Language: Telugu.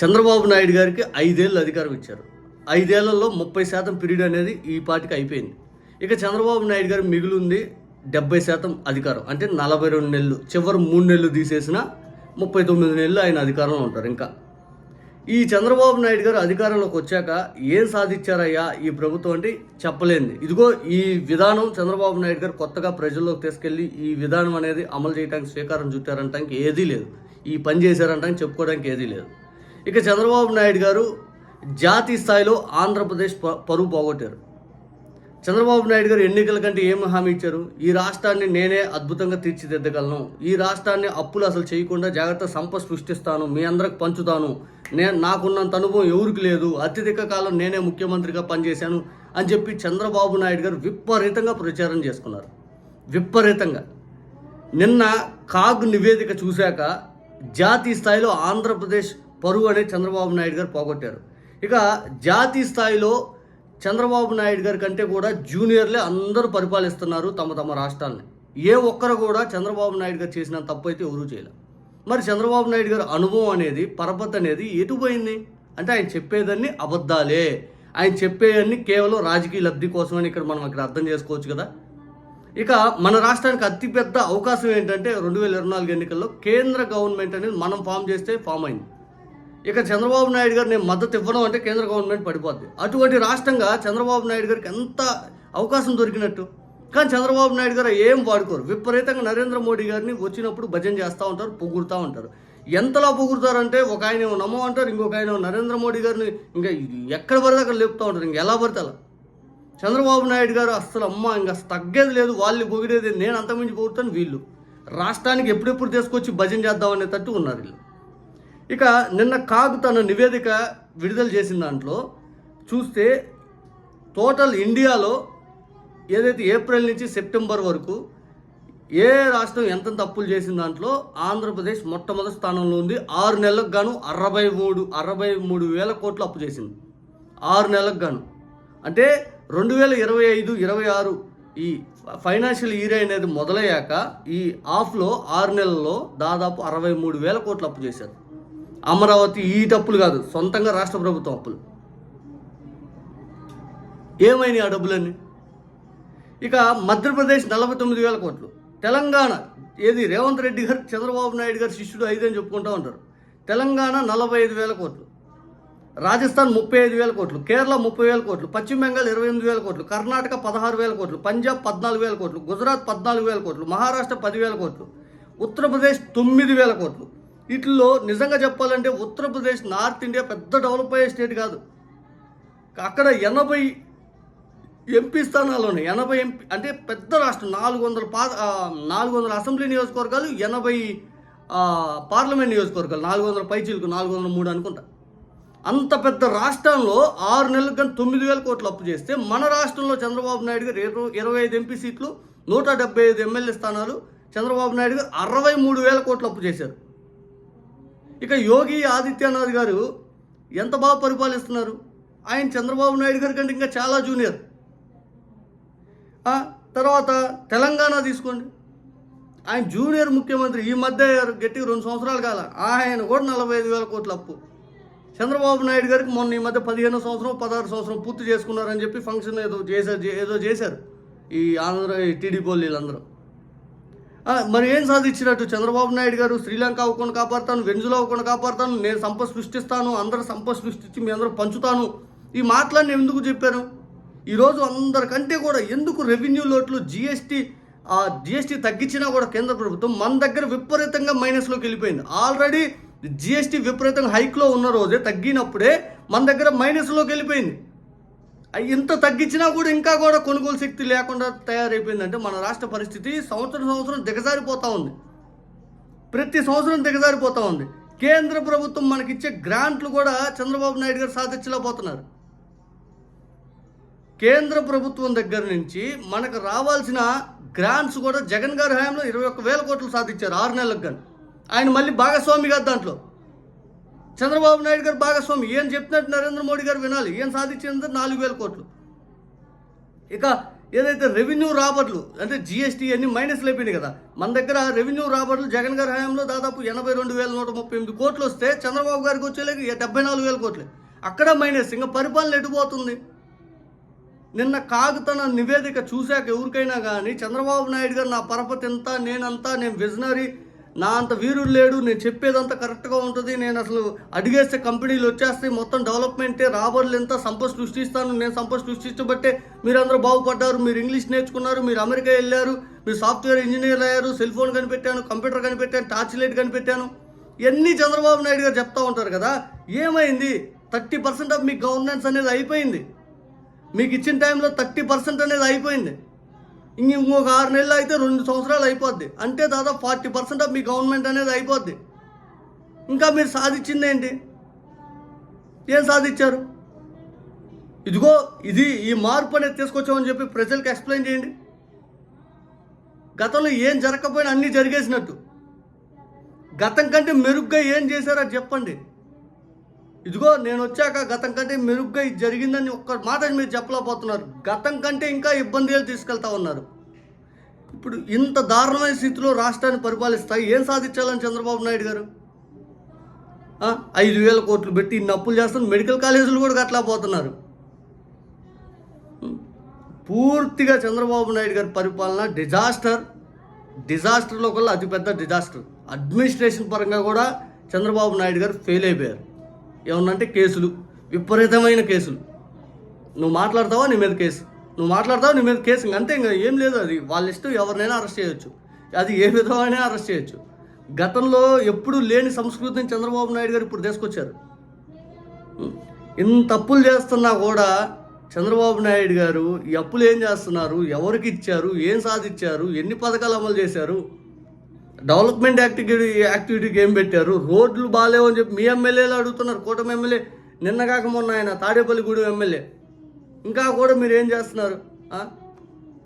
చంద్రబాబు నాయుడు గారికి ఐదేళ్ళు అధికారం ఇచ్చారు. ఐదేళ్ళలో ముప్పై శాతం పీరియడ్ అనేది ఈ పాటికి అయిపోయింది. ఇక చంద్రబాబు నాయుడు గారు మిగిలింది డెబ్బై శాతం అధికారం. అంటే నలభై రెండు నెలలు చివరి మూడు నెలలు తీసేసిన ముప్పై తొమ్మిది నెలలు ఆయన అధికారంలో ఉంటారు ఇంకా. ఈ చంద్రబాబు నాయుడు గారు అధికారంలోకి వచ్చాక ఏం సాధించారయ్యా ఈ ప్రభుత్వం అంటే చెప్పలేంది. ఇదిగో ఈ విధానం చంద్రబాబు నాయుడు గారు కొత్తగా ప్రజల్లోకి తీసుకెళ్ళి ఈ విధానం అనేది అమలు చేయడానికి స్వీకారం చుట్టారంటానికి ఏదీ లేదు. ఈ పని చేశారంటానికి చెప్పుకోవడానికి ఏదీ లేదు. ఇక చంద్రబాబు నాయుడు గారు జాతీయ స్థాయిలో ఆంధ్రప్రదేశ్ ప- పరువు పోగొట్టారు. చంద్రబాబు నాయుడు గారు ఎన్నికల కంటే ఏం హామీ ఇచ్చారు? ఈ రాష్ట్రాన్ని నేనే అద్భుతంగా తీర్చిదిద్దగలను. ఈ రాష్ట్రాన్ని అప్పులు అసలు చేయకుండా జాగ్రత్త సంపద సృష్టిస్తాను. మీ అందరికి పంచుతాను. నేను నాకున్నంత అనుభవం ఎవరికి లేదు. అత్యధిక కాలం నేనే ముఖ్యమంత్రిగా పనిచేశాను అని చెప్పి చంద్రబాబు నాయుడు గారు విపరీతంగా ప్రచారం చేసుకున్నారు. విపరీతంగా. నిన్న కాగ్ నివేదిక చూశాక జాతీయ స్థాయిలో ఆంధ్రప్రదేశ్ పరువు అనేది చంద్రబాబు నాయుడు గారు పోగొట్టారు. ఇక జాతీయ స్థాయిలో చంద్రబాబు నాయుడు గారి కంటే కూడా జూనియర్లే అందరూ పరిపాలిస్తున్నారు తమ తమ రాష్ట్రాలని. ఏ ఒక్కరు కూడా చంద్రబాబు నాయుడు గారు చేసిన తప్పు అయితే ఎవరూ చేయలేదు మరి చంద్రబాబు నాయుడు గారి అనుభవం అనేది పరపతి అనేది ఎటు పోయింది? అంటే ఆయన చెప్పేదాన్ని అబద్ధాలే. ఆయన చెప్పేవన్నీ కేవలం రాజకీయ లబ్ధి కోసమని ఇక్కడ మనం ఇక్కడ అర్థం చేసుకోవచ్చు కదా? ఇక మన రాష్ట్రానికి అతిపెద్ద అవకాశం ఏంటంటే రెండు వేల ఇరవై నాలుగు ఎన్నికల్లో కేంద్ర గవర్నమెంట్ అనేది మనం ఫామ్ చేస్తే ఫామ్ అయింది. ఇక చంద్రబాబు నాయుడు గారు నేను మద్దతు ఇవ్వడం అంటే కేంద్ర గవర్నమెంట్ పడిపోద్ది. అటువంటి రాష్ట్రంగా చంద్రబాబు నాయుడు గారికి ఎంత అవకాశం దొరికినట్టు? కానీ చంద్రబాబు నాయుడు గారు ఏం వాడుకోరు. విపరీతంగా నరేంద్ర మోడీ గారిని వచ్చినప్పుడు భజన చేస్తూ ఉంటారు పొగుడుతూ ఉంటారు. ఎంతలా పొగుడుతారంటే ఒక ఆయన ఏమో నమ్మో అంటారు ఇంకొక ఆయన నరేంద్ర మోడీ గారిని ఇంకా ఎక్కడ పడితే అక్కడ లేపుతూ ఉంటారు. ఇంకా ఎలా పడితే అలా. చంద్రబాబు నాయుడు గారు అస్సలు అమ్మ ఇంకా తగ్గేది లేదు. వాళ్ళు పొగిడేది నేను అంతమించి పొగుడుతాను వీళ్ళు. రాష్ట్రానికి ఎప్పుడెప్పుడు తీసుకొచ్చి భజన చేద్దామనే తట్టు ఉన్నారు వీళ్ళు. ఇక నిన్న కాగు తన నివేదిక విడుదల చేసిన దాంట్లో చూస్తే టోటల్ ఇండియాలో ఏదైతే ఏప్రిల్ నుంచి సెప్టెంబర్ వరకు ఏ రాష్ట్రం ఎంతెంత అప్పులు చేసిన దాంట్లో ఆంధ్రప్రదేశ్ మొట్టమొదటి స్థానంలో ఉంది. ఆరు నెలలకు గాను అరవై మూడు అరవై మూడు వేల కోట్లు అప్పు చేసింది. ఆరు నెలలకు గాను. అంటే రెండు వేల ఇరవై ఐదు ఇరవై ఆరు ఈ ఫైనాన్షియల్ ఇయర్ అనేది మొదలయ్యాక ఈ ఆఫ్లో ఆరు నెలల్లో దాదాపు అరవై మూడు వేల కోట్లు అప్పు చేశారు. అమరావతి ఈ తప్పులు కాదు సొంతంగా రాష్ట్ర ప్రభుత్వం అప్పులు ఏమైనాయి ఆ డబ్బులన్నీ ఇక మధ్యప్రదేశ్ నలభై తొమ్మిది వేల కోట్లు తెలంగాణ ఏది రేవంత్ రెడ్డి గారు చంద్రబాబు నాయుడు గారు శిష్యుడు ఐదు అని చెప్పుకుంటూ ఉంటారు తెలంగాణ నలభై ఐదు వేల కోట్లు రాజస్థాన్ ముప్పై ఐదు వేల కోట్లు కేరళ ముప్పై వేల కోట్లు పశ్చిమ బెంగాల్ ఇరవై ఎనిమిది వేల కోట్లు కర్ణాటక పదహారు వేల కోట్లు పంజాబ్ పద్నాలుగు వేల కోట్లు గుజరాత్ పద్నాలుగు వేల కోట్లు మహారాష్ట్ర పదివేల కోట్లు ఉత్తరప్రదేశ్ తొమ్మిది వేల కోట్లు వీటిల్లో నిజంగా చెప్పాలంటే ఉత్తరప్రదేశ్ నార్త్ ఇండియా పెద్ద డెవలప్ అయ్యే స్టేట్ కాదు. అక్కడ ఎనభై ఎంపీ స్థానాలు ఉన్నాయి ఎనభై ఎంపీ అంటే పెద్ద రాష్ట్రం నాలుగు వందల పా నాలుగు వందల అసెంబ్లీ నియోజకవర్గాలు ఎనభై పార్లమెంట్ నియోజకవర్గాలు నాలుగు వందల పైచీలకు నాలుగు వందల మూడు అనుకుంటా. అంత పెద్ద రాష్ట్రంలో ఆరు నెలలకు కానీ తొమ్మిది వేల కోట్లు అప్పు చేస్తే మన రాష్ట్రంలో చంద్రబాబు నాయుడు గారు ఇరవై ఇరవై ఐదు ఎంపీ సీట్లు నూట డెబ్బై ఐదు ఎమ్మెల్యే స్థానాలు చంద్రబాబు నాయుడు గారు అరవై మూడు వేల కోట్లు అప్పు చేశారు. ఇక యోగి ఆదిత్యనాథ్ గారు ఎంత బాగా పరిపాలిస్తున్నారు? ఆయన చంద్రబాబు నాయుడు గారి కంటే ఇంకా చాలా జూనియర్. తర్వాత తెలంగాణ తీసుకోండి. ఆయన జూనియర్ ముఖ్యమంత్రి ఈ మధ్య గట్టిగా రెండు సంవత్సరాలు కాల. ఆయన కూడా నలభై ఐదు వేల కోట్ల అప్పు. చంద్రబాబు నాయుడు గారికి మొన్న ఈ మధ్య పదిహేను సంవత్సరం పదహారు సంవత్సరం పూర్తి చేసుకున్నారని చెప్పి ఫంక్షన్ ఏదో చేశారు ఏదో చేశారు ఈ ఆంధ్ర టీడీపీ వాళ్ళు వీళ్ళందరూ. మరి ఏం సాధించినట్టు? చంద్రబాబు నాయుడు గారు శ్రీలంక అవ్వకుండా కాపాడుతాను వెంజులా అవ్వకుండా కాపాడుతాను నేను సంపద సృష్టిస్తాను అందరు సంపద సృష్టించి మీ అందరూ పంచుతాను. ఈ మాటలన్నీ ఎందుకు చెప్పాను? ఈరోజు అందరికంటే కూడా ఎందుకు రెవెన్యూ లోట్లు జిఎస్టీ ఆ జిఎస్టీ తగ్గించినా కూడా కేంద్ర ప్రభుత్వం మన దగ్గర విపరీతంగా మైనస్లోకి వెళ్ళిపోయింది. ఆల్రెడీ జిఎస్టీ విపరీతంగా హైక్లో ఉన్న రోజే తగ్గినప్పుడే మన దగ్గర మైనస్లోకి వెళ్ళిపోయింది. ఇంత తగ్గించినా కూడా ఇంకా కూడా కొనుగోలు శక్తి లేకుండా తయారైపోయిందంటే మన రాష్ట్ర పరిస్థితి సంవత్సరం సంవత్సరం దిగజారిపోతూ ఉంది. ప్రతి సంవత్సరం దిగజారిపోతూ ఉంది. కేంద్ర ప్రభుత్వం మనకిచ్చే గ్రాంట్లు కూడా చంద్రబాబు నాయుడు గారు సాధించలేకపోతున్నారు. కేంద్ర ప్రభుత్వం దగ్గర నుంచి మనకు రావాల్సిన గ్రాంట్స్ కూడా జగన్ గారి హయాంలో ఇరవై ఒక్క వేల కోట్లు సాధించారు ఆరు నెలలకు కానీ ఆయన మళ్ళీ భాగస్వామి గారు దాంట్లో. చంద్రబాబు నాయుడు గారు భాగస్వామి. ఏం చెప్పినట్టు నరేంద్ర మోడీ గారు వినాలి. ఏం సాధించింది నాలుగు వేల కోట్లు. ఇక ఏదైతే రెవెన్యూ రాబర్లు అంటే జిఎస్టీ అన్ని మైనస్ లేపింది కదా. మన దగ్గర రెవెన్యూ రాబర్లు జగన్ గారి హయాంలో దాదాపు ఎనభై రెండు వేల నూట ముప్పై ఎనిమిది కోట్లు వస్తే చంద్రబాబు గారికి వచ్చేలేక డెబ్బై నాలుగు వేల కోట్లు. అక్కడ మైనస్ ఇంకా పరిపాలన ఎటుపోతుంది నిన్న కాగుతన నివేదిక చూశాక ఎవరికైనా కానీ చంద్రబాబు నాయుడు గారు నా పరపతి ఎంత నేనంతా నేను విజనరీ నా అంత వీరుడు లేడు నేను చెప్పేదంతా కరెక్ట్గా ఉంటుంది. నేను అసలు అడిగేస్తే కంపెనీలు వచ్చేస్తాయి మొత్తం డెవలప్మెంటే రాబడులు ఎంత సంపద సృష్టిస్తాను నేను సంపద సృష్టించబట్టే మీరందరూ బాగుపడ్డారు మీరు ఇంగ్లీష్ నేర్చుకున్నారు మీరు అమెరికా వెళ్ళారు మీరు సాఫ్ట్వేర్ ఇంజనీర్ అయ్యారు సెల్ ఫోన్ కనిపెట్టాను కంప్యూటర్ కనిపెట్టాను టార్చ్ లైట్ కనిపెట్టాను. ఇవన్నీ చంద్రబాబు నాయుడు గారు చెప్తా ఉంటారు కదా ఏమైంది? థర్టీ పర్సెంట్ ఆఫ్ మీ గవర్నెన్స్ అనేది అయిపోయింది. మీకు ఇచ్చిన టైంలో థర్టీ పర్సెంట్ అనేది అయిపోయింది. ఇంక ఇంకొక ఆరు నెలలు అయితే రెండు సంవత్సరాలు అయిపోద్ది. అంటే దాదాపు ఫార్టీ పర్సెంట్ ఆఫ్ మీ గవర్నమెంట్ అనేది అయిపోద్ది. ఇంకా మీరు సాధించింది ఏంటి? ఏం సాధించారు? ఇదిగో ఇది ఈ మార్పు అనేది తీసుకొచ్చామని చెప్పి ప్రజలకు ఎక్స్ప్లెయిన్ చేయండి. గతంలో ఏం జరగకపోయినా అన్నీ జరిగేసినట్టు. గతం కంటే మెరుగ్గా ఏం చేశారో చెప్పండి. ఇదిగో నేను వచ్చాక గతం కంటే మెరుగ్గా ఇది జరిగిందని ఒక్క మాట మీరు చెప్పలేకపోతున్నారు. గతం కంటే ఇంకా ఇబ్బందులు తీసుకెళ్తా ఉన్నారు. ఇప్పుడు ఇంత దారుణమైన స్థితిలో రాష్ట్రాన్ని పరిపాలిస్తాయి. ఏం సాధించాలని చంద్రబాబు నాయుడు గారు? ఐదు వేల కోట్లు పెట్టి ఇన్ని అప్పులు చేస్తున్న మెడికల్ కాలేజీలు కూడా కట్టలేకపోతున్నారు. పూర్తిగా చంద్రబాబు నాయుడు గారి పరిపాలన డిజాస్టర్. డిజాస్టర్లో కల్లా అతిపెద్ద డిజాస్టర్. అడ్మినిస్ట్రేషన్ పరంగా కూడా చంద్రబాబు నాయుడు గారు ఫెయిల్ అయిపోయారు. ఏమన్నంటే కేసులు విపరీతమైన కేసులు. నువ్వు మాట్లాడతావా నీ మీద కేసు? నువ్వు మాట్లాడతావు నీ మీద కేసు? ఇంక అంతే ఇంకా ఏం లేదు అది. వాళ్ళ ఇష్టం ఎవరినైనా అరెస్ట్ చేయొచ్చు. అది ఏ విధమైన అరెస్ట్ చేయొచ్చు. గతంలో ఎప్పుడూ లేని సంస్కృతిని చంద్రబాబు నాయుడు గారు ఇప్పుడు తీసుకొచ్చారు. ఇంత అప్పులు చేస్తున్నా కూడా చంద్రబాబు నాయుడు గారు ఈ అప్పులు ఏం చేస్తున్నారు? ఎవరికి ఇచ్చారు? ఏం సాధించారు? ఎన్ని పథకాలు అమలు చేశారు? డెవలప్మెంట్ యాక్టివిటీ యాక్టివిటీకి ఏం పెట్టారు? రోడ్లు బాగాలేవు అని చెప్పి మీ ఎమ్మెల్యేలు అడుగుతున్నారు కూటమి ఎమ్మెల్యే. నిన్న కాక మొన్న ఆయన తాడేపల్లిగూడెం ఎమ్మెల్యే. ఇంకా కూడా మీరు ఏం చేస్తున్నారు?